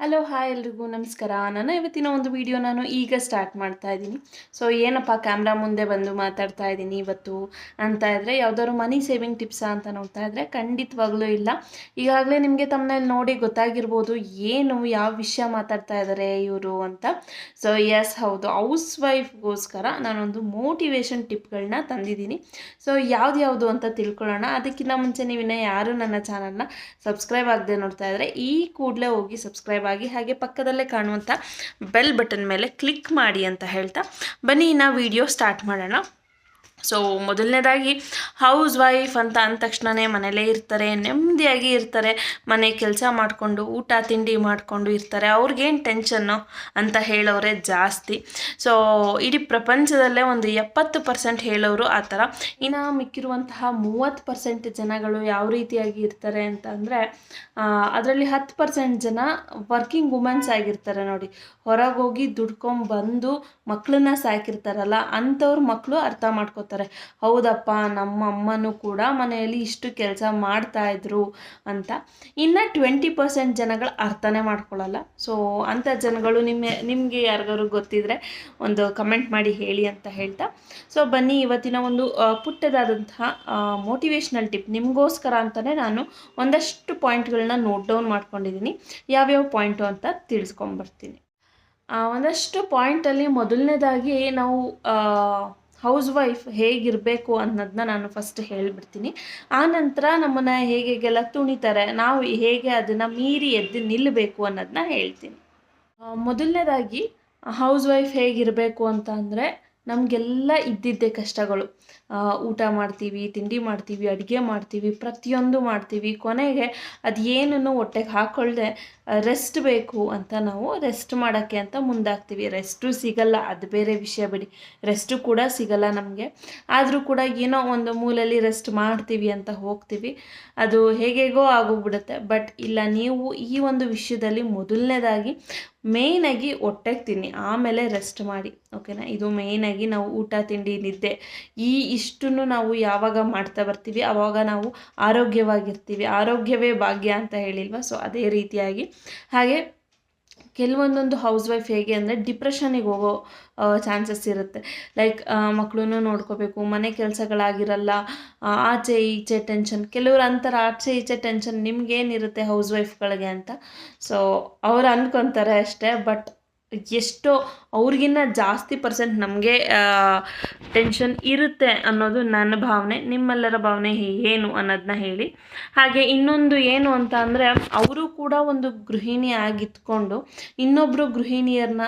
Hello hi ಎಲ್ರಿಗೂ, ನಮಸ್ಕಾರ. ನಾನು ಇವತ್ತಿನ ಒಂದು ವಿಡಿಯೋ ನಾನು ಈಗ ಸ್ಟಾರ್ಟ್ ಮಾಡ್ತಾ ಇದ್ದೀನಿ. ಸೊ ಏನಪ್ಪ ಕ್ಯಾಮ್ರಾ ಮುಂದೆ ಬಂದು ಮಾತಾಡ್ತಾ ಇದ್ದೀನಿ ಇವತ್ತು ಅಂತ ಇದ್ದರೆ ಯಾವ್ದಾದ್ರು ಮನಿ ಸೇವಿಂಗ್ ಟಿಪ್ಸಾ ಅಂತ ನೋಡ್ತಾ ಇದ್ದರೆ ಖಂಡಿತವಾಗ್ಲೂ ಇಲ್ಲ. ಈಗಾಗಲೇ ನಿಮಗೆ ತಮ್ಮನಲ್ಲಿ ನೋಡಿ ಗೊತ್ತಾಗಿರ್ಬೋದು ಏನು, ಯಾವ ವಿಷಯ ಮಾತಾಡ್ತಾ ಇದ್ದಾರೆ ಇವರು ಅಂತ. ಸೊ ಎಸ್ ಹೌದು. ಹೌಸ್ ವೈಫ್ಗೋಸ್ಕರ ನಾನೊಂದು ಮೋಟಿವೇಶನ್ ಟಿಪ್ಗಳನ್ನ ತಂದಿದ್ದೀನಿ. ಸೊ ಯಾವ್ದು ಅಂತ ತಿಳ್ಕೊಳ್ಳೋಣ. ಅದಕ್ಕಿಂತ ಮುಂಚೆ ನೀವಿನ್ನ ಯಾರು ನನ್ನ ಚಾನಲ್ನ ಸಬ್ಸ್ಕ್ರೈಬ್ ಆಗದೆ ನೋಡ್ತಾ ಇದ್ದರೆ ಈ ಕೂಡಲೇ ಹೋಗಿ ಸಬ್ಸ್ಕ್ರೈಬ್ ಆಗಿ ಹಾಗೆ ಪಕ್ಕದಲ್ಲೇ ಕಾಣುವಂಥ ಬೆಲ್ ಬಟನ್ ಮೇಲೆ ಕ್ಲಿಕ್ ಮಾಡಿ ಅಂತ ಹೇಳ್ತಾ. ಬನ್ನಿ ನಾವು ವಿಡಿಯೋ ಸ್ಟಾರ್ಟ್ ಮಾಡೋಣ. ಸೊ ಮೊದಲನೇದಾಗಿ ಹೌಸ್ ವೈಫ್ ಅಂತ ಅಂದ ತಕ್ಷಣವೇ ಮನೇಲೇ ಇರ್ತಾರೆ, ನೆಮ್ಮದಿಯಾಗಿ ಇರ್ತಾರೆ, ಮನೆ ಕೆಲಸ ಮಾಡಿಕೊಂಡು, ಊಟ ತಿಂಡಿ ಮಾಡಿಕೊಂಡು ಇರ್ತಾರೆ. ಅವ್ರಿಗೇನು ಟೆನ್ಷನ್ನು ಅಂತ ಹೇಳೋರೆ ಜಾಸ್ತಿ. ಸೊ ಇಡೀ ಪ್ರಪಂಚದಲ್ಲೇ ಒಂದು ಎಪ್ಪತ್ತು ಪರ್ಸೆಂಟ್ ಹೇಳೋರು ಆ ಥರ. ಇನ್ನು ಮಿಕ್ಕಿರುವಂತಹ ಮೂವತ್ತು ಪರ್ಸೆಂಟ್ ಜನಗಳು ಯಾವ ರೀತಿಯಾಗಿ ಇರ್ತಾರೆ ಅಂತ ಅಂದರೆ ಅದರಲ್ಲಿ ಹತ್ತು ಪರ್ಸೆಂಟ್ ಜನ ವರ್ಕಿಂಗ್ ವುಮೆನ್ಸ್ ಆಗಿರ್ತಾರೆ ನೋಡಿ. ಹೊರಗೆ ಹೋಗಿ ದುಡ್ಕೊಂಬಂದು ಮಕ್ಕಳನ್ನ ಸಾಕಿರ್ತಾರಲ್ಲ ಅಂಥವ್ರ ಮಕ್ಕಳು ಅರ್ಥ ಹೌದಪ್ಪ, ನಮ್ಮ ಅಮ್ಮನೂ ಕೂಡ ಮನೆಯಲ್ಲಿ ಇಷ್ಟು ಕೆಲಸ ಮಾಡ್ತಾಯಿದ್ರು ಅಂತ. ಇನ್ನು ಟ್ವೆಂಟಿ ಪರ್ಸೆಂಟ್ ಜನಗಳು ಅರ್ಥನೇ ಮಾಡ್ಕೊಳ್ಳಲ್ಲ ಸೊ ಅಂಥ ಜನಗಳು ನಿಮ್ಮ, ನಿಮಗೆ ಯಾರಿಗಾರು ಗೊತ್ತಿದ್ರೆ ಒಂದು ಕಮೆಂಟ್ ಮಾಡಿ ಹೇಳಿ ಅಂತ ಹೇಳ್ತಾ. ಸೊ ಬನ್ನಿ ಇವತ್ತಿನ ಒಂದು ಪುಟ್ಟದಾದಂತಹ ಮೋಟಿವೇಶ್ನಲ್ ಟಿಪ್ ನಿಮಗೋಸ್ಕರ ಅಂತಲೇ ನಾನು ಒಂದಷ್ಟು ಪಾಯಿಂಟ್ಗಳನ್ನ ನೋಟ್ ಡೌನ್ ಮಾಡ್ಕೊಂಡಿದ್ದೀನಿ ಯಾವ್ಯಾವ ಪಾಯಿಂಟು ಅಂತ ತಿಳಿಸ್ಕೊಂಬರ್ತೀನಿ. ಒಂದಷ್ಟು ಪಾಯಿಂಟಲ್ಲಿ ಮೊದಲನೇದಾಗಿ ನಾವು ಹೌಸ್ ವೈಫ್ ಹೇಗಿರಬೇಕು ಅನ್ನೋದನ್ನ ನಾನು ಫಸ್ಟ್ ಹೇಳಿಬಿಡ್ತೀನಿ. ಆ ನಂತರ ನಮ್ಮನ್ನು ಹೇಗೆ ಹೇಗೆಲ್ಲ ತುಣಿತಾರೆ, ನಾವು ಹೇಗೆ ಅದನ್ನು ಮೀರಿ ಎದ್ದು ನಿಲ್ಲಬೇಕು ಅನ್ನೋದನ್ನ ಹೇಳ್ತೀನಿ. ಮೊದಲನೇದಾಗಿ ಹೌಸ್ ವೈಫ್ ಹೇಗಿರಬೇಕು ಅಂತ ಅಂದರೆ ನಮಗೆಲ್ಲ ಇದ್ದಿದ್ದೇ ಕಷ್ಟಗಳು. ಊಟ ಮಾಡ್ತೀವಿ, ತಿಂಡಿ ಮಾಡ್ತೀವಿ, ಅಡುಗೆ ಮಾಡ್ತೀವಿ, ಪ್ರತಿಯೊಂದು ಮಾಡ್ತೀವಿ. ಕೊನೆಗೆ ಅದು ಏನನ್ನು ಹೊಟ್ಟೆಗೆ ಹಾಕ್ಕೊಳ್ಳದೆ ರೆಸ್ಟ್ ಬೇಕು ಅಂತ ನಾವು ರೆಸ್ಟ್ ಮಾಡೋಕ್ಕೆ ಅಂತ ಮುಂದಾಗ್ತೀವಿ. ರೆಸ್ಟು ಸಿಗಲ್ಲ, ಅದು ಬೇರೆ ವಿಷಯ ಬಿಡಿ. ರೆಸ್ಟು ಕೂಡ ಸಿಗಲ್ಲ ನಮಗೆ. ಆದರೂ ಕೂಡ ಏನೋ ಒಂದು ಮೂಲಲ್ಲಿ ರೆಸ್ಟ್ ಮಾಡ್ತೀವಿ ಅಂತ ಹೋಗ್ತೀವಿ. ಅದು ಹೇಗೆಗೋ ಆಗೋಗ್ಬಿಡುತ್ತೆ. ಬಟ್ ಇಲ್ಲ, ನೀವು ಈ ಒಂದು ವಿಷಯದಲ್ಲಿ ಮೊದಲನೇದಾಗಿ ಮೇಯ್ನಾಗಿ ಹೊಟ್ಟೆಗೆ ತಿನ್ನಿ ಆಮೇಲೆ ರೆಸ್ಟ್ ಮಾಡಿ ಓಕೆನಾ ಇದು ಮೇಯ್ನಾಗಿ ನಾವು ಊಟ, ತಿಂಡಿ, ನಿದ್ದೆ, ಈ ಇಷ್ಟನ್ನು ನಾವು ಯಾವಾಗ ಮಾಡ್ತಾ ಬರ್ತೀವಿ? ಆವಾಗ ನಾವು ಆರೋಗ್ಯವಾಗಿರ್ತೀವಿ. ಆರೋಗ್ಯವೇ ಭಾಗ್ಯ ಅಂತ ಹೇಳಿಲ್ವ? ಸೊ ಅದೇ ರೀತಿಯಾಗಿ. ಹಾಗೆ ಕೆಲವೊಂದೊಂದು ಹೌಸ್ ವೈಫ್ ಹೇಗೆ ಅಂದರೆ ಡಿಪ್ರೆಷನಿಗೆ ಹೋಗೋ ಚಾನ್ಸಸ್ ಇರುತ್ತೆ. ಲೈಕ್ ಮಕ್ಕಳನ್ನು ನೋಡ್ಕೋಬೇಕು, ಮನೆ ಕೆಲಸಗಳಾಗಿರಲ್ಲ ಆಚೆ ಈಚೆ ಟೆನ್ಷನ್ ಕೆಲವರು ಅಂತಾರೆ ಆಚೆ ಈಚೆ ಟೆನ್ಷನ್ ನಿಮ್ಗೇನಿರುತ್ತೆ ಹೌಸ್ ವೈಫ್ಗಳಿಗೆ ಅಂತ. ಸೊ ಅವ್ರು ಅಂದ್ಕೊತಾರೆ ಅಷ್ಟೇ ಬಟ್ ಎಷ್ಟೋ ಅವ್ರಿಗಿನ್ನ ಜಾಸ್ತಿ ಪರ್ಸೆಂಟ್ ನಮಗೆ ಟೆನ್ಷನ್ ಇರುತ್ತೆ ಅನ್ನೋದು ನನ್ನ ಭಾವನೆ, ನಿಮ್ಮೆಲ್ಲರ ಭಾವನೆ ಏನು ಅನ್ನೋದನ್ನ ಹೇಳಿ. ಹಾಗೆ ಇನ್ನೊಂದು ಏನು ಅಂತ ಅಂದರೆ, ಅವರು ಕೂಡ ಒಂದು ಗೃಹಿಣಿ ಆಗಿತ್ಕೊಂಡು ಇನ್ನೊಬ್ಬರು ಗೃಹಿಣಿಯರನ್ನ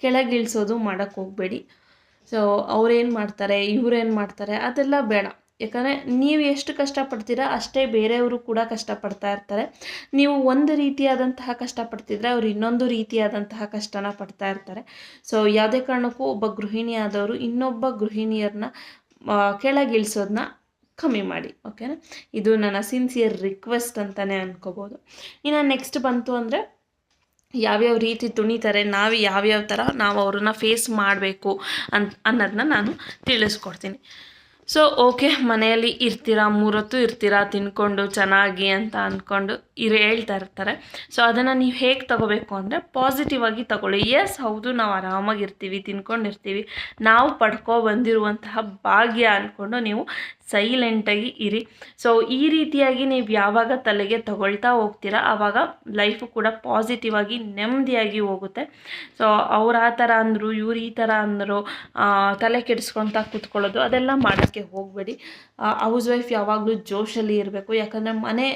ಕೆಳಗಿಳಿಸೋದು ಮಾಡೋಕ್ಕೆ ಹೋಗಬೇಡಿ. ಸೊ ಅವ್ರೇನು ಮಾಡ್ತಾರೆ, ಇವ್ರೇನು ಮಾಡ್ತಾರೆ, ಅದೆಲ್ಲ ಬೇಡ. ಯಾಕಂದರೆ ನೀವು ಎಷ್ಟು ಕಷ್ಟಪಡ್ತೀರಾ ಅಷ್ಟೇ ಬೇರೆಯವರು ಕೂಡ ಕಷ್ಟಪಡ್ತಾ ಇರ್ತಾರೆ. ನೀವು ಒಂದು ರೀತಿಯಾದಂತಹ ಕಷ್ಟಪಡ್ತಿದ್ರೆ ಅವ್ರು ಇನ್ನೊಂದು ರೀತಿಯಾದಂತಹ ಕಷ್ಟನ ಪಡ್ತಾ ಇರ್ತಾರೆ. ಸೊ ಯಾವುದೇ ಕಾರಣಕ್ಕೂ ಒಬ್ಬ ಗೃಹಿಣಿ ಆದವರು ಇನ್ನೊಬ್ಬ ಗೃಹಿಣಿಯರನ್ನ ಕೆಳಗಿಳಿಸೋದನ್ನ ಕಮ್ಮಿ ಮಾಡಿ ಓಕೆನಾ ಇದು ನನ್ನ ಸಿನ್ಸಿಯರ್ ರಿಕ್ವೆಸ್ಟ್ ಅಂತಲೇ ಅನ್ಕೋಬೋದು. ಇನ್ನು ನೆಕ್ಸ್ಟ್ ಬಂತು ಅಂದರೆ ಯಾವ್ಯಾವ ರೀತಿ ತುಣಿತಾರೆ, ನಾವು ಯಾವ್ಯಾವ ಥರ ನಾವು ಅವ್ರನ್ನ ಫೇಸ್ ಮಾಡಬೇಕು ಅಂತ ಅನ್ನೋದನ್ನ ನಾನು ತಿಳಿಸ್ಕೊಡ್ತೀನಿ. ಸೊ ಓಕೆ ಮನೆಯಲ್ಲಿ ಇರ್ತೀರಾ? ಮೂರೊತ್ತು ಇರ್ತೀರಾ? ತಿನ್ಕೊಂಡು ಚೆನ್ನಾಗಿ ಅಂತ ಅಂದ್ಕೊಂಡು ಇರು ಹೇಳ್ತಾ ಇರ್ತಾರೆ. ಸೊ ಅದನ್ನು ನೀವು ಹೇಗೆ ತಗೋಬೇಕು ಅಂದರೆ ಪಾಸಿಟಿವ್ ಆಗಿ ತಗೊಳ್ಳಿ. ಎಸ್ ಹೌದು, ನಾವು ಆರಾಮಾಗಿರ್ತೀವಿ ತಿನ್ಕೊಂಡಿರ್ತೀವಿ. ನಾವು ಪಡ್ಕೊ ಬಂದಿರುವಂತಹ ಭಾಗ್ಯ ಅಂದ್ಕೊಂಡು ನೀವು ಸೈಲೆಂಟಾಗಿ ಇರಿ. ಸೊ ಈ ರೀತಿಯಾಗಿ ನೀವು ಯಾವಾಗ ತಲೆಗೆ ತಗೊಳ್ತಾ ಹೋಗ್ತೀರಾ ಆವಾಗ ಲೈಫು ಕೂಡ ಪಾಸಿಟಿವ್ ಆಗಿ ನೆಮ್ಮದಿಯಾಗಿ ಹೋಗುತ್ತೆ. ಸೊ ಅವ್ರು ಆ ಥರ ಅಂದರು, ಇವ್ರು ಈ ಥರ ಅಂದರು ತಲೆ ಕೆಡಿಸ್ಕೊಳ್ತಾ ಕೂತ್ಕೊಳ್ಳೋದು, ಅದೆಲ್ಲ ಮಾಡೋಕ್ಕೆ ಹೋಗಬೇಡಿ. ಹೌಸ್ ವೈಫ್ ಯಾವಾಗಲೂ ಜೋಶಲ್ಲಿ ಇರಬೇಕು. ಯಾಕಂದರೆ ಮನೆ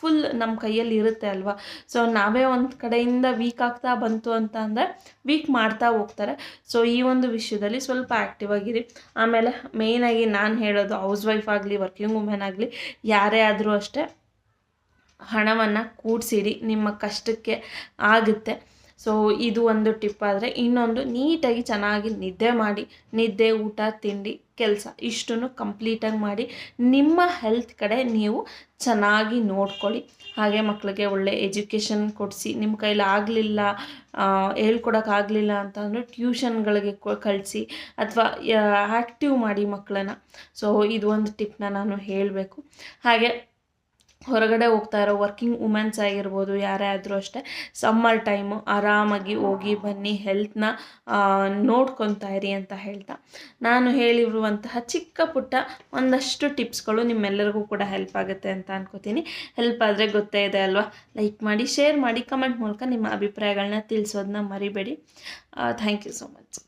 ಫುಲ್ ನಮ್ಮ ಕೈಯಲ್ಲಿ ಇರುತ್ತೆ ಅಲ್ವಾ? ಸೊ ನಾವೇ ಒಂದು ಕಡೆಯಿಂದ ವೀಕ್ ಆಗ್ತಾ ಬಂತು ಅಂತ ಅಂದರೆ ವೀಕ್ ಮಾಡ್ತಾ ಹೋಗ್ತಾರೆ. ಸೊ ಈ ಒಂದು ವಿಷಯದಲ್ಲಿ ಸ್ವಲ್ಪ ಆ್ಯಕ್ಟಿವ್ ಆಗಿರಿ. ಆಮೇಲೆ ಮೇಯ್ನಾಗಿ ನಾನು ಹೇಳೋದು ಹೌಸ್ ವೈಫ್ ಆಗಲಿ ವರ್ಕಿಂಗ್ ವುಮೆನ್ ಆಗಲಿ, ಯಾರೇ ಆದರೂ ಅಷ್ಟೇ ಹಣವನ್ನು ಕೂಡಿಸಿಡಿ ನಿಮ್ಮ ಕಷ್ಟಕ್ಕೆ ಆಗುತ್ತೆ. ಸೊ ಇದು ಒಂದು ಟಿಪ್ ಆದರೆ ಇನ್ನೊಂದು ನೀಟಾಗಿ ಚೆನ್ನಾಗಿ ನಿದ್ದೆ ಮಾಡಿ, ನಿದ್ದೆ, ಊಟ, ತಿಂಡಿ ಕೆಲಸ ಇಷ್ಟನ್ನು ಕಂಪ್ಲೀಟಾಗಿ ಮಾಡಿ ನಿಮ್ಮ ಹೆಲ್ತ್ ಕಡೆ ನೀವು ಚೆನ್ನಾಗಿ ನೋಡ್ಕೊಳ್ಳಿ. ಹಾಗೆ ಮಕ್ಕಳಿಗೆ ಒಳ್ಳೆ ಎಜುಕೇಷನ್ ಕೊಡಿಸಿ ನಿಮ್ಮ ಕೈಲಿ ಆಗಲಿಲ್ಲ ಹೇಳ್ಕೊಡೋಕ್ಕಾಗಲಿಲ್ಲ ಅಂತ ಅಂದರೆ ಟ್ಯೂಷನ್ಗಳಿಗೆ ಕಳಿಸಿ ಅಥವಾ ಆ್ಯಕ್ಟಿವ್ ಮಾಡಿ ಮಕ್ಕಳನ್ನ ಸೊ ಇದು ಒಂದು ಟಿಪ್ನ ನಾನು ಹೇಳಬೇಕು. ಹಾಗೆ ಹೊರಗಡೆ ಹೋಗ್ತಾ ಇರೋ ವರ್ಕಿಂಗ್ ವುಮೆನ್ಸ್ ಆಗಿರ್ಬೋದು, ಯಾರೇ ಆದರೂ ಅಷ್ಟೇ ಸಮ್ಮರ್ ಟೈಮು ಆರಾಮಾಗಿ ಹೋಗಿ ಬನ್ನಿ ಹೆಲ್ತ್ನ ನೋಡ್ಕೊತಾ ಇರಿ ಅಂತ ಹೇಳ್ತಾ. ನಾನು ಹೇಳಿರುವಂತಹ ಚಿಕ್ಕ ಪುಟ್ಟ ಒಂದಷ್ಟು ಟಿಪ್ಸ್ಗಳು ನಿಮ್ಮೆಲ್ಲರಿಗೂ ಕೂಡ ಹೆಲ್ಪ್ ಆಗುತ್ತೆ ಅಂತ ಅನ್ಕೋತೀನಿ. ಹೆಲ್ಪ್ ಆದರೆ ಗೊತ್ತೇ ಇದೆ ಅಲ್ವಾ? ಲೈಕ್ ಮಾಡಿ ಶೇರ್ ಮಾಡಿ ಕಮೆಂಟ್ ಮೂಲಕ ನಿಮ್ಮ ಅಭಿಪ್ರಾಯಗಳನ್ನ ತಿಳಿಸೋದನ್ನ ಮರಿಬೇಡಿ. Thank you so much